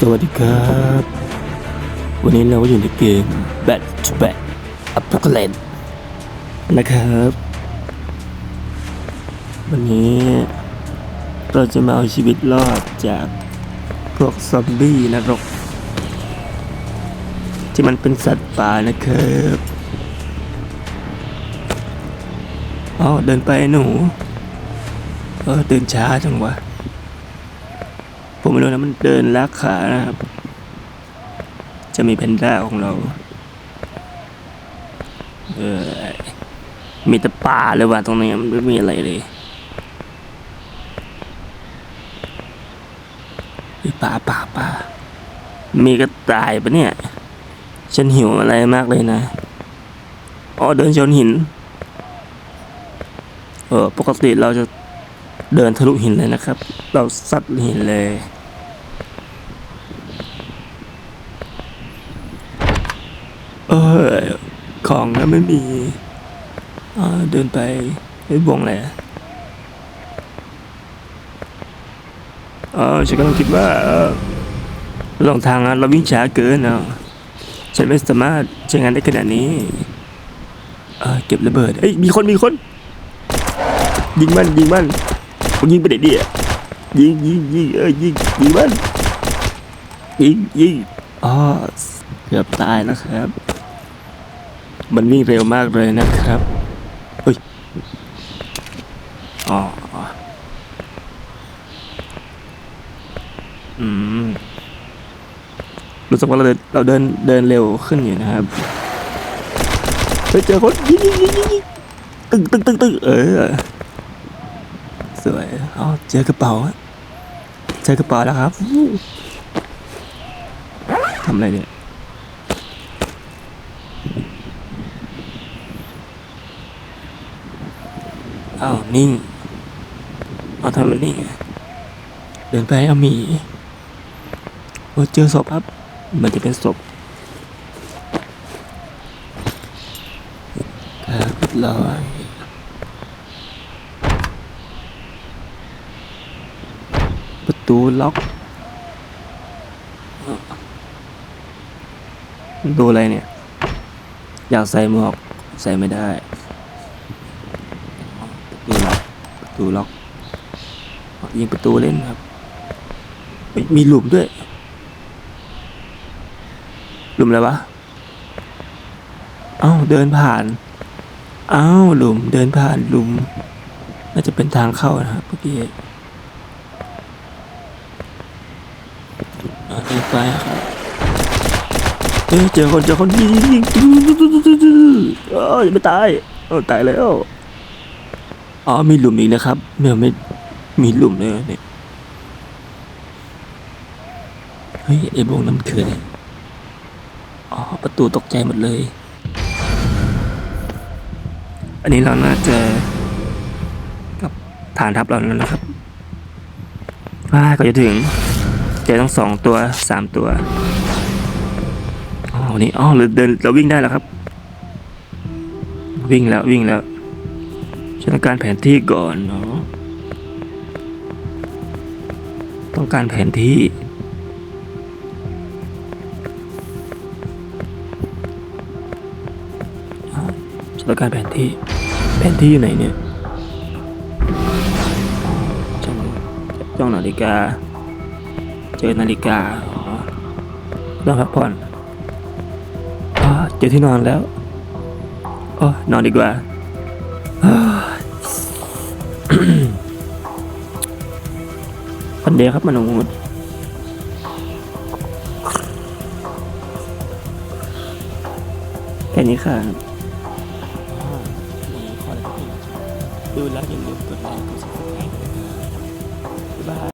สวัสดีครับ วันนี้เราก็อยู่ในเกม Bat to Bat Apocalypse นะครับ วันนี้เราจะมาเอาชีวิตรอดจากพวกซอมบี้นรก ที่มันเป็นสัตว์ป่านะครับอ๋อเดินไปหนู เออเดินช้าจังวะ ผมไม่รู้นะมันเดินลักขานะครับ จะมีแพนด้าของเรา เออ มีแต่ป่าเลยว่ะตรงนี้มันไม่มีอะไรเลยป่าป่าป่ามีกระต่ายปะเนี่ย ฉันหิวอะไรมากเลยนะ อ๋อเดินชนหิน เออปกติเราจะเดินทะลุหินเลยนะครับ เราซัดหินเลย เออ ของก็ไม่มีเดินไปไอ้บวงแหละเออฉันกำลังคิดว่าเออลองทางเราวิ่งช้าเกินเนาะฉันไม่สามารถใช้งานได้ขนาดนี้เออเก็บระเบิดเอ้ยมีคนมีคน ยิงมันยิงมันผมยิงไปไหนเดียยิงยิงยิงเออยิงยิงมันยิงยิงอ๋อเกือบตายแล้วครับ มันวิ่งเร็วมากเลยนะครับเฮ้ยอ๋ออืมรู้สึกว่าเราเดินเราเดินเดินเร็วขึ้นอยู่นะครับเฮ้ยเจอคนยิงยิงยิงยิงตึ้งตึ้งตึ้งตึ้งเออสวยอ๋อเจอกระเป๋าอะเจอกระเป๋าแล้วครับทำอะไรเนี่ย อ้าวนิ่งเอาทำมันนิ่งเดินไปเอาหมีโอ้เจอศพครับ มันจะเป็นศพครับเรียบร้อยประตูล็อกดูอะไรเนี่ย อยากใส่หมวกใส่ไม่ได้ ประ ตูล็อกประตูล็อกยิงประตูเล่นครับ มีหลุมด้วย หลุมอะไรวะ เอ้าเดินผ่าน เอ้าหลุมเดินผ่านหลุม น่าจะเป็นทางเข้านะครับเมื่อกี้อะเดินไปครับเจอคนเจอคนยิงยิงยิงอ้ยไม่ตายเออตายแล้ว อ๋อมีหลุมอีกนะครับไม่ไม่มีหลุมเลยเนี่ยเฮ้ยไอ้วงนั้นคืออะไรอ๋อประตูตกใจหมดเลย อันนี้เราน่าจะกับฐานทัพเราแล้วนะครับว้าก็จะถึงเจอต้องสองตัวสามตัวอ๋อนี่อ๋อหรือเดินเราวิ่งได้แล้วครับ วิ่งแล้ววิ่งแล้ว ฉันต้องการแผนที่ก่อนเนาะต้องการแผนที่อ่าฉันต้องการแผนที่ แผนที่อยู่ไหนเนี่ยจ้องจ้องนาฬิกา เจอนาฬิกาต้องพักผ่อนเจอที่นอนแล้ว โอ้นอนดีกว่า คนเดียวครับมันงูแค่นี้ค่ะดูแล้วอย่าลืมกดไลค์กดซับสไครต์ด้วยนะบ๊ายบาย